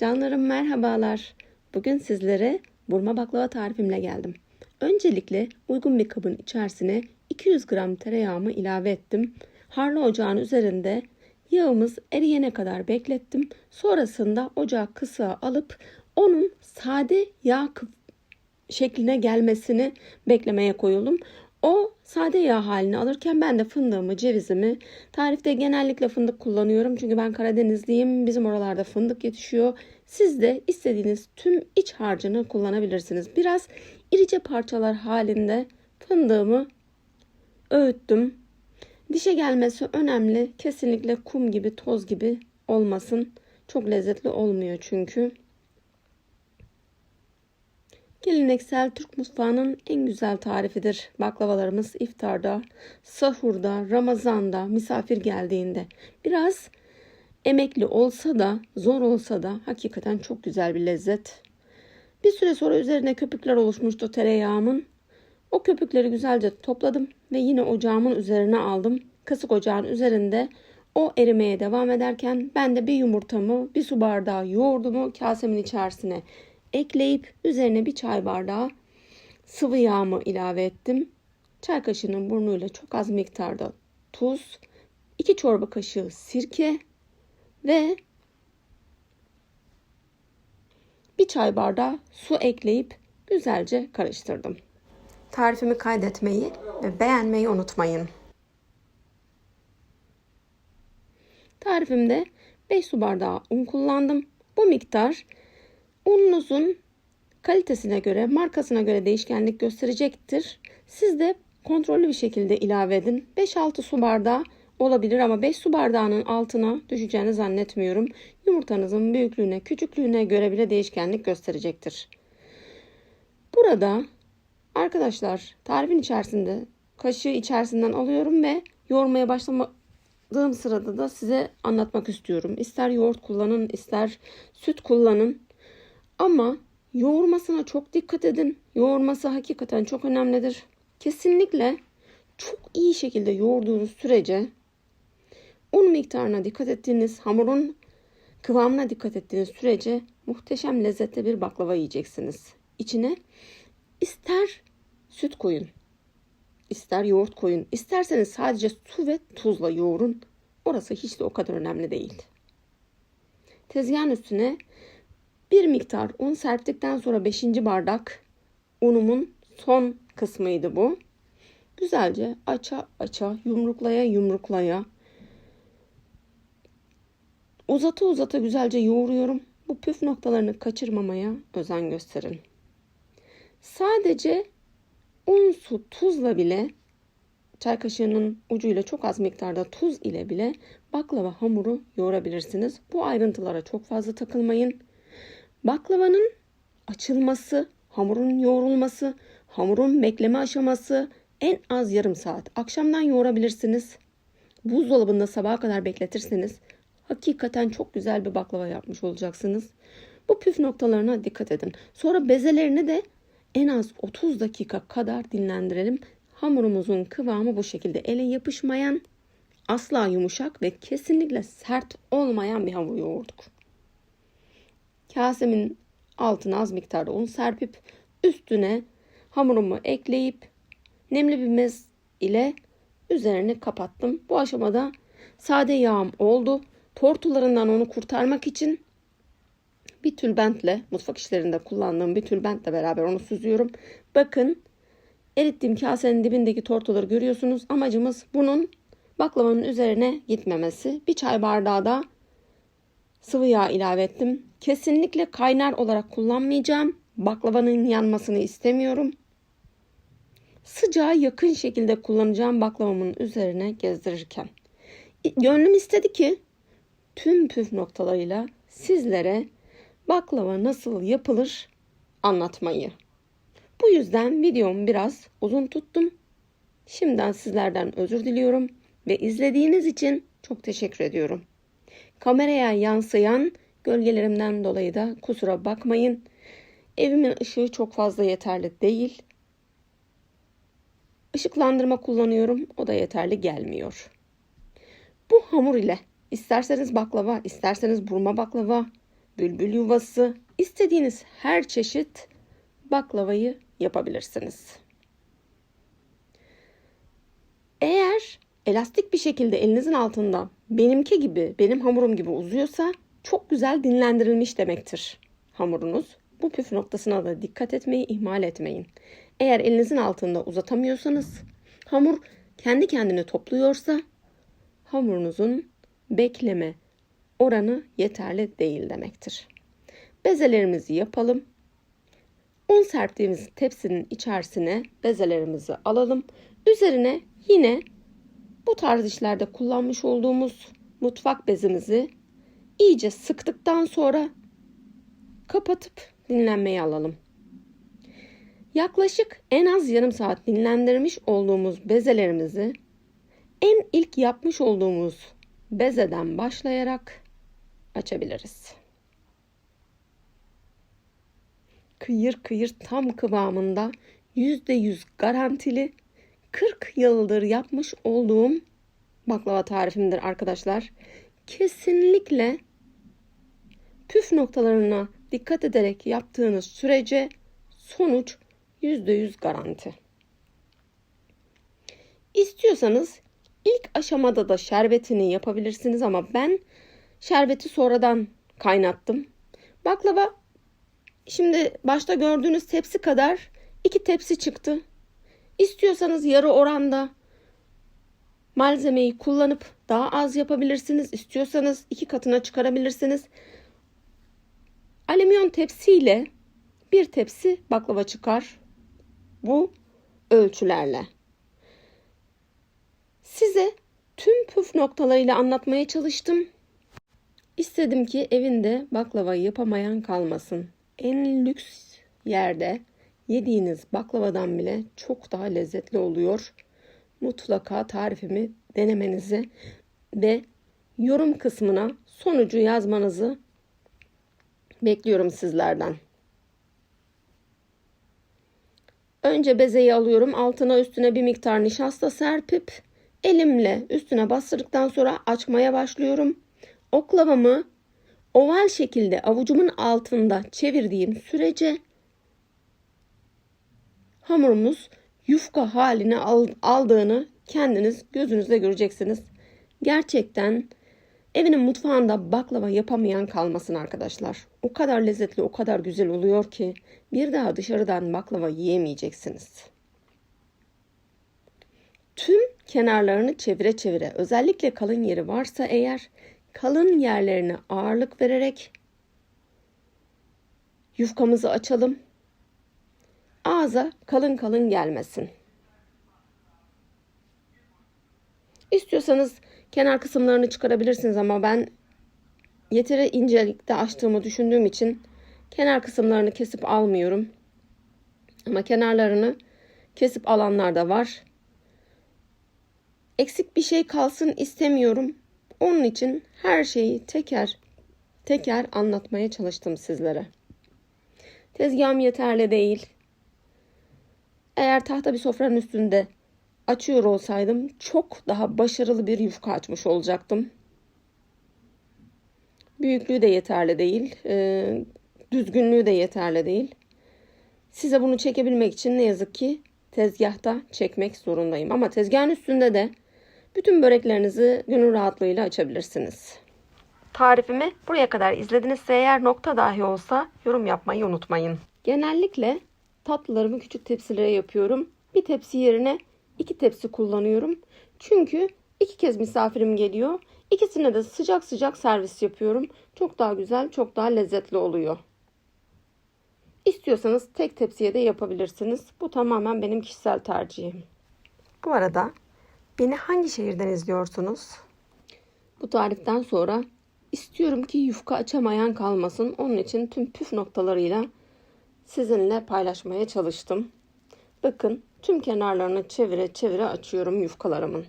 Canlarım merhabalar. Bugün sizlere burma baklava tarifimle geldim. Öncelikle uygun bir kabın içerisine 200 gram tereyağımı ilave ettim. Harlı ocağın üzerinde yağımız eriyene kadar beklettim. Sonrasında ocağı kısa alıp onun sade yağ şekline gelmesini beklemeye koyuldum. O sade yağ halini alırken ben de fındığımı, cevizimi, tarifte genellikle fındık kullanıyorum. Çünkü ben Karadenizliyim. Bizim oralarda fındık yetişiyor. Siz de istediğiniz tüm iç harcını kullanabilirsiniz. Biraz irice parçalar halinde fındığımı öğüttüm. Dişe gelmesi önemli. Kesinlikle kum gibi, toz gibi olmasın. Çok lezzetli olmuyor çünkü. Geleneksel Türk mutfağının en güzel tarifidir baklavalarımız iftarda, sahurda, ramazanda, misafir geldiğinde. Biraz emekli olsa da, zor olsa da hakikaten çok güzel bir lezzet. Bir süre sonra üzerine köpükler oluşmuştu tereyağımın. O köpükleri güzelce topladım ve yine ocağımın üzerine aldım. Kısık ocağın üzerinde o erimeye devam ederken ben de bir yumurtamı, bir su bardağı yoğurdumu kasemin içerisine ekleyip üzerine bir çay bardağı sıvı yağımı ilave ettim. Çay kaşığının burnuyla çok az miktarda tuz, 2 çorba kaşığı sirke ve bir çay bardağı su ekleyip güzelce karıştırdım. Tarifimi kaydetmeyi ve beğenmeyi unutmayın. Tarifimde 5 su bardağı un kullandım. Bu miktar Ununuzun kalitesine göre, markasına göre değişkenlik gösterecektir. Siz de kontrollü bir şekilde ilave edin. 5-6 su bardağı olabilir ama 5 su bardağının altına düşeceğini zannetmiyorum. Yumurtanızın büyüklüğüne, küçüklüğüne göre bile değişkenlik gösterecektir. Burada arkadaşlar tarifin içerisinde kaşığı içerisinden alıyorum ve yoğurmaya başlamadığım sırada da size anlatmak istiyorum. İster yoğurt kullanın, ister süt kullanın. Ama yoğurmasına çok dikkat edin. Yoğurması hakikaten çok önemlidir. Kesinlikle çok iyi şekilde yoğurduğunuz sürece un miktarına dikkat ettiğiniz, hamurun kıvamına dikkat ettiğiniz sürece muhteşem lezzetli bir baklava yiyeceksiniz. İçine ister süt koyun, ister yoğurt koyun, isterseniz sadece su ve tuzla yoğurun. Orası hiç de o kadar önemli değil. Tezgahın üstüne bir miktar un serptikten sonra 5. bardak unumun son kısmıydı bu. Güzelce aça aça yumruklaya yumruklaya uzata uzata güzelce yoğuruyorum. Bu püf noktalarını kaçırmamaya özen gösterin. Sadece un, su, tuzla bile çay kaşığının ucuyla çok az miktarda tuz ile bile baklava hamuru yoğurabilirsiniz. Bu ayrıntılara çok fazla takılmayın. Baklavanın açılması, hamurun yoğrulması, hamurun bekleme aşaması en az yarım saat. Akşamdan yoğurabilirsiniz. Buzdolabında sabaha kadar bekletirseniz hakikaten çok güzel bir baklava yapmış olacaksınız. Bu püf noktalarına dikkat edin. Sonra bezelerini de en az 30 dakika kadar dinlendirelim. Hamurumuzun kıvamı bu şekilde ele yapışmayan, asla yumuşak ve kesinlikle sert olmayan bir hamur yoğurduk. Kasemin altına az miktarda un serpip üstüne hamurumu ekleyip nemli bir mez ile üzerini kapattım. Bu aşamada sade yağım oldu. Tortularından onu kurtarmak için bir tülbentle mutfak işlerinde kullandığım bir tülbentle beraber onu süzüyorum. Bakın erittiğim kasenin dibindeki tortuları görüyorsunuz. Amacımız bunun baklavanın üzerine gitmemesi. Bir çay bardağı da sıvı yağ ilave ettim. Kesinlikle kaynar olarak kullanmayacağım. Baklavanın yanmasını istemiyorum. Sıcağı yakın şekilde kullanacağım baklavamın üzerine gezdirirken. Gönlüm istedi ki tüm püf noktalarıyla sizlere baklava nasıl yapılır anlatmayı. Bu yüzden videomu biraz uzun tuttum. Şimdiden sizlerden özür diliyorum ve izlediğiniz için çok teşekkür ediyorum. Kameraya yansıyan gölgelerimden dolayı da kusura bakmayın. Evimin ışığı çok fazla yeterli değil. Işıklandırma kullanıyorum. O da yeterli gelmiyor. Bu hamur ile isterseniz baklava, isterseniz burma baklava bülbül yuvası, istediğiniz her çeşit baklavayı yapabilirsiniz. Eğer elastik bir şekilde elinizin altında benimki gibi, benim hamurum gibi uzuyorsa çok güzel dinlendirilmiş demektir hamurunuz. Bu püf noktasına da dikkat etmeyi ihmal etmeyin. Eğer elinizin altında uzatamıyorsanız, hamur kendi kendini topluyorsa hamurunuzun bekleme oranı yeterli değil demektir. Bezelerimizi yapalım. Un serptiğimiz tepsinin içerisine bezelerimizi alalım. Üzerine yine bu tarz işlerde kullanmış olduğumuz mutfak bezimizi iyice sıktıktan sonra kapatıp dinlenmeye alalım. Yaklaşık en az yarım saat dinlendirmiş olduğumuz bezelerimizi en ilk yapmış olduğumuz bezeden başlayarak açabiliriz. Kıyır kıyır tam kıvamında %100 garantili 40 yıldır yapmış olduğum baklava tarifimdir arkadaşlar. Kesinlikle püf noktalarına dikkat ederek yaptığınız sürece sonuç %100 garanti. İstiyorsanız ilk aşamada da şerbetini yapabilirsiniz ama ben şerbeti sonradan kaynattım. Baklava şimdi başta gördüğünüz tepsi kadar iki tepsi çıktı. İstiyorsanız yarı oranda malzemeyi kullanıp daha az yapabilirsiniz. İstiyorsanız iki katına çıkarabilirsiniz. Alüminyum tepsiyle bir tepsi baklava çıkar. Bu ölçülerle. Size tüm püf noktalarıyla anlatmaya çalıştım. İstedim ki evinde baklava yapamayan kalmasın. En lüks yerde yediğiniz baklavadan bile çok daha lezzetli oluyor. Mutlaka tarifimi denemenizi ve yorum kısmına sonucu yazmanızı bekliyorum sizlerden. Önce bezeyi alıyorum. Altına üstüne bir miktar nişasta serpip elimle üstüne bastırdıktan sonra açmaya başlıyorum. Oklavamı oval şekilde avucumun altında çevirdiğim sürece hamurumuz yufka haline aldığını kendiniz gözünüzde göreceksiniz. Gerçekten evinin mutfağında baklava yapamayan kalmasın arkadaşlar. O kadar lezzetli, o kadar güzel oluyor ki bir daha dışarıdan baklava yiyemeyeceksiniz. Tüm kenarlarını çevire çevire özellikle kalın yeri varsa eğer kalın yerlerine ağırlık vererek yufkamızı açalım. Ağza kalın kalın gelmesin. İstiyorsanız kenar kısımlarını çıkarabilirsiniz ama ben yeteri incelikte açtığımı düşündüğüm için kenar kısımlarını kesip almıyorum. Ama kenarlarını kesip alanlar da var. Eksik bir şey kalsın istemiyorum. Onun için her şeyi teker teker anlatmaya çalıştım sizlere. Tezgahım yeterli değil. Eğer tahta bir sofranın üstünde açıyor olsaydım çok daha başarılı bir yufka açmış olacaktım. Büyüklüğü de yeterli değil. E, düzgünlüğü de yeterli değil. Size bunu çekebilmek için ne yazık ki tezgahta çekmek zorundayım. Ama tezgahın üstünde de bütün böreklerinizi gönül rahatlığıyla açabilirsiniz. Tarifimi buraya kadar izledinizse eğer nokta dahi olsa yorum yapmayı unutmayın. Genellikle tatlılarımı küçük tepsilere yapıyorum. Bir tepsi yerine iki tepsi kullanıyorum. Çünkü iki kez misafirim geliyor. İkisine de sıcak sıcak servis yapıyorum. Çok daha güzel, çok daha lezzetli oluyor. İstiyorsanız tek tepsiye de yapabilirsiniz. Bu tamamen benim kişisel tercihim. Bu arada beni hangi şehirden izliyorsunuz? Bu tariften sonra istiyorum ki yufka açamayan kalmasın. Onun için tüm püf noktalarıyla sizinle paylaşmaya çalıştım. Bakın tüm kenarlarını çevire çevire açıyorum yufkalarımın.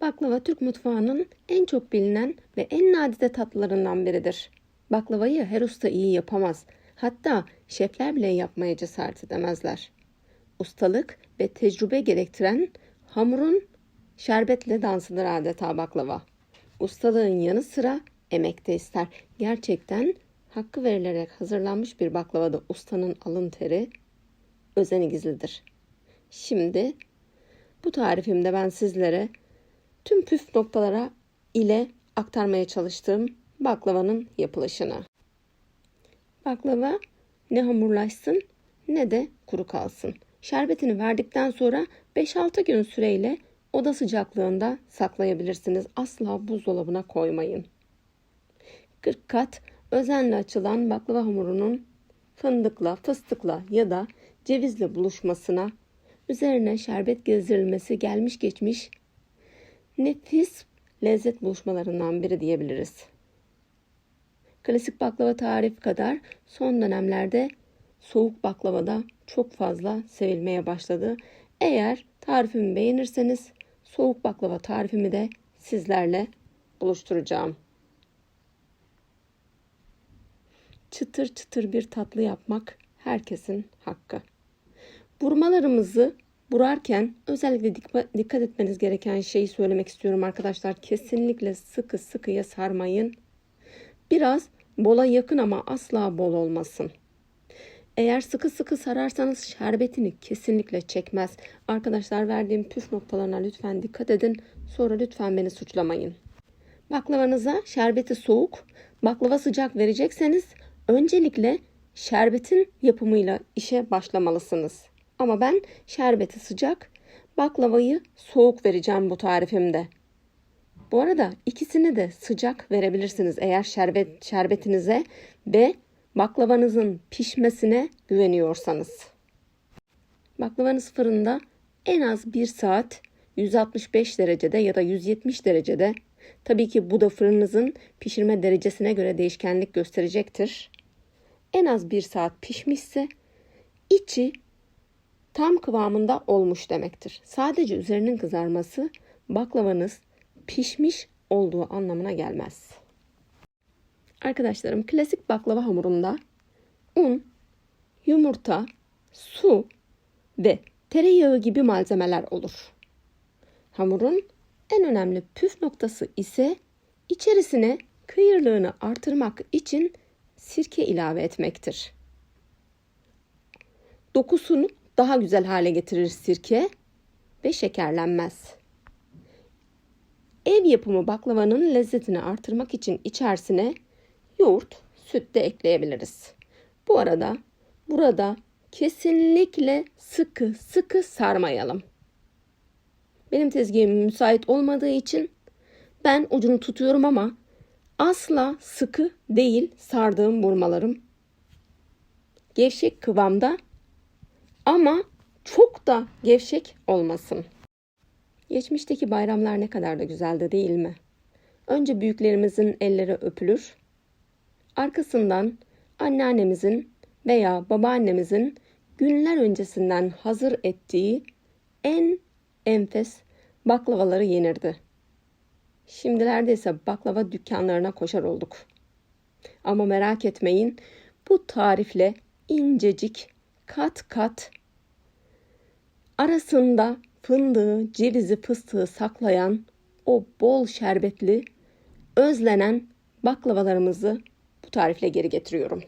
Baklava Türk mutfağının en çok bilinen ve en nadide tatlılarından biridir. Baklavayı her usta iyi yapamaz. Hatta şefler bile yapmaya cesaret edemezler. Ustalık ve tecrübe gerektiren hamurun şerbetle dansıdır adeta baklava. Ustalığın yanı sıra emek de ister. Gerçekten hakkı verilerek hazırlanmış bir baklavada ustanın alın teri özeni gizlidir. Şimdi bu tarifimde ben sizlere tüm püf noktalara ile aktarmaya çalıştığım baklavanın yapılışını. Baklava ne hamurlaşsın ne de kuru kalsın. Şerbetini verdikten sonra 5-6 gün süreyle oda sıcaklığında saklayabilirsiniz. Asla buzdolabına koymayın. 40 kat özenle açılan baklava hamurunun fındıkla, fıstıkla ya da cevizle buluşmasına, üzerine şerbet gezdirilmesi gelmiş geçmiş nefis lezzet buluşmalarından biri diyebiliriz. Klasik baklava tarifi kadar son dönemlerde soğuk baklava da çok fazla sevilmeye başladı. Eğer tarifimi beğenirseniz soğuk baklava tarifimi de sizlerle buluşturacağım. Çıtır çıtır bir tatlı yapmak herkesin hakkı. Burmalarımızı burarken özellikle dikkat etmeniz gereken şeyi söylemek istiyorum arkadaşlar. Kesinlikle sıkı sıkıya sarmayın. Biraz bola yakın ama asla bol olmasın. Eğer sıkı sıkı sararsanız şerbetini kesinlikle çekmez. Arkadaşlar verdiğim püf noktalarına lütfen dikkat edin. Sonra lütfen beni suçlamayın. Baklavanıza şerbeti soğuk, baklava sıcak verecekseniz öncelikle şerbetin yapımıyla işe başlamalısınız. Ama ben şerbeti sıcak, baklavayı soğuk vereceğim bu tarifimde. Bu arada ikisini de sıcak verebilirsiniz eğer şerbet şerbetinize ve baklavanızın pişmesine güveniyorsanız. Baklavanız fırında en az 1 saat 165 derecede ya da 170 derecede tabii ki bu da fırınınızın pişirme derecesine göre değişkenlik gösterecektir. En az 1 saat pişmişse içi tam kıvamında olmuş demektir. Sadece üzerinin kızarması baklavanız pişmiş olduğu anlamına gelmez. Arkadaşlarım klasik baklava hamurunda un, yumurta, su ve tereyağı gibi malzemeler olur. Hamurun en önemli püf noktası ise içerisine kıyırlığını artırmak için sirke ilave etmektir. Dokusunu daha güzel hale getirir sirke ve şekerlenmez. Ev yapımı baklavanın lezzetini artırmak için içerisine yoğurt, süt de ekleyebiliriz. Bu arada burada kesinlikle sıkı sıkı sarmayalım. Benim tezgahım müsait olmadığı için ben ucunu tutuyorum ama asla sıkı değil sardığım burmalarım. Gevşek kıvamda ama çok da gevşek olmasın. Geçmişteki bayramlar ne kadar da güzeldi değil mi? Önce büyüklerimizin elleri öpülür. Arkasından anneannemizin veya babaannemizin günler öncesinden hazır ettiği en enfes baklavaları yenirdi. Şimdilerde ise baklava dükkanlarına koşar olduk. Ama merak etmeyin bu tarifle incecik kat kat arasında fındığı, cevizi, fıstığı saklayan o bol şerbetli, özlenen baklavalarımızı bu tarifle geri getiriyorum.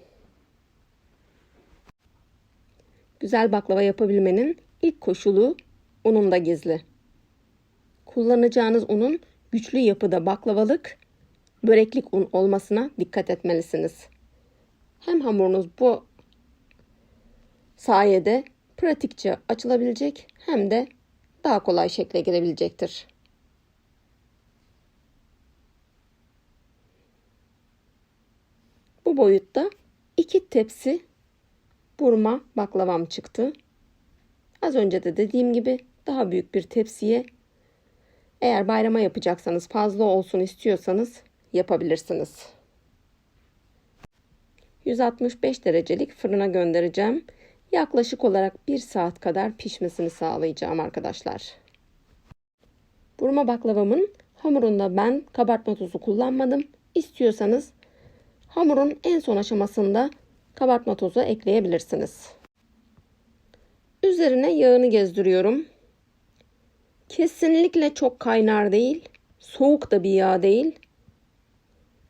Güzel baklava yapabilmenin ilk koşulu ununda gizli. Kullanacağınız unun güçlü yapıda baklavalık, böreklik un olmasına dikkat etmelisiniz. Hem hamurunuz bu sayede pratikçe açılabilecek hem de daha kolay şekle girebilecektir. Bu boyutta iki tepsi burma baklavam çıktı. Az önce de dediğim gibi daha büyük bir tepsiye eğer bayrama yapacaksanız fazla olsun istiyorsanız yapabilirsiniz. 165 derecelik fırına göndereceğim. Yaklaşık olarak 1 saat kadar pişmesini sağlayacağım arkadaşlar. Burma baklavamın hamurunda ben kabartma tozu kullanmadım. İstiyorsanız hamurun en son aşamasında kabartma tozu ekleyebilirsiniz. Üzerine yağını gezdiriyorum. Kesinlikle çok kaynar değil, soğuk da bir yağ değil.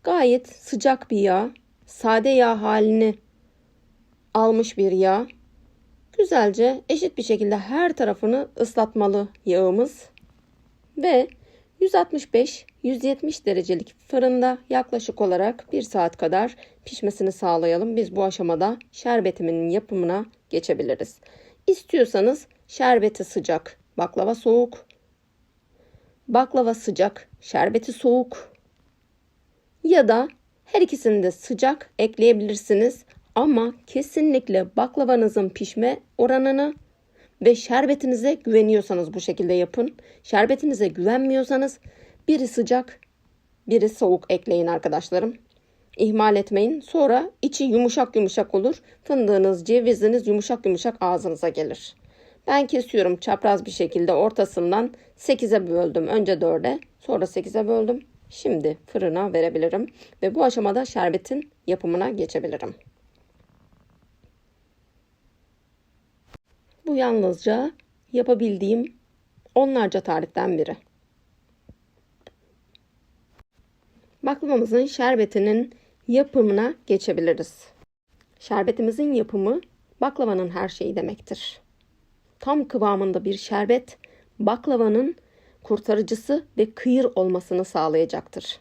Gayet sıcak bir yağ. Sade yağ halini almış bir yağ. Güzelce eşit bir şekilde her tarafını ıslatmalı yağımız. Ve 165-170 derecelik fırında yaklaşık olarak 1 saat kadar pişmesini sağlayalım. Biz bu aşamada şerbetimin yapımına geçebiliriz. İstiyorsanız şerbeti sıcak, baklava soğuk, baklava sıcak, şerbeti soğuk ya da her ikisini de sıcak ekleyebilirsiniz. Ama kesinlikle baklavanızın pişme oranını ve şerbetinize güveniyorsanız bu şekilde yapın. Şerbetinize güvenmiyorsanız biri sıcak, biri soğuk ekleyin arkadaşlarım. İhmal etmeyin. Sonra içi yumuşak yumuşak olur. Fındığınız, ceviziniz yumuşak yumuşak ağzınıza gelir. Ben kesiyorum çapraz bir şekilde ortasından 8'e böldüm. Önce 4'e, sonra 8'e böldüm. Şimdi fırına verebilirim ve bu aşamada şerbetin yapımına geçebilirim. Bu yalnızca yapabildiğim onlarca tariften biri. Baklavamızın şerbetinin yapımına geçebiliriz. Şerbetimizin yapımı baklavanın her şeyi demektir. Tam kıvamında bir şerbet baklavanın kurtarıcısı ve kıyır olmasını sağlayacaktır.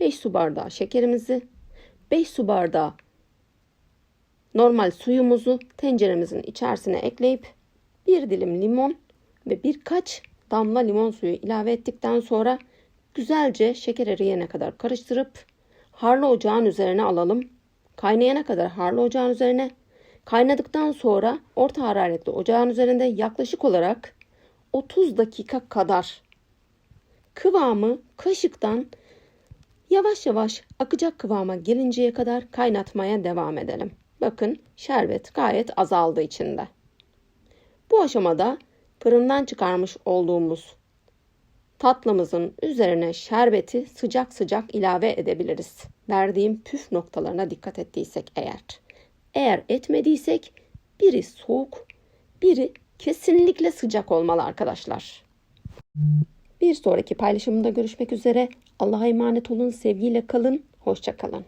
5 su bardağı şekerimizi, 5 su bardağı normal suyumuzu tenceremizin içerisine ekleyip bir dilim limon ve birkaç damla limon suyu ilave ettikten sonra güzelce şeker eriyene kadar karıştırıp harlı ocağın üzerine alalım. Kaynayana kadar harlı ocağın üzerine kaynadıktan sonra orta hararetli ocağın üzerinde yaklaşık olarak 30 dakika kadar kıvamı kaşıktan yavaş yavaş akacak kıvama gelinceye kadar kaynatmaya devam edelim. Bakın şerbet gayet azaldı içinde. Bu aşamada fırından çıkarmış olduğumuz tatlımızın üzerine şerbeti sıcak sıcak ilave edebiliriz. Verdiğim püf noktalarına dikkat ettiysek eğer. Eğer etmediysek biri soğuk, biri kesinlikle sıcak olmalı arkadaşlar. Bir sonraki paylaşımda görüşmek üzere. Allah'a emanet olun, sevgiyle kalın, hoşça kalın.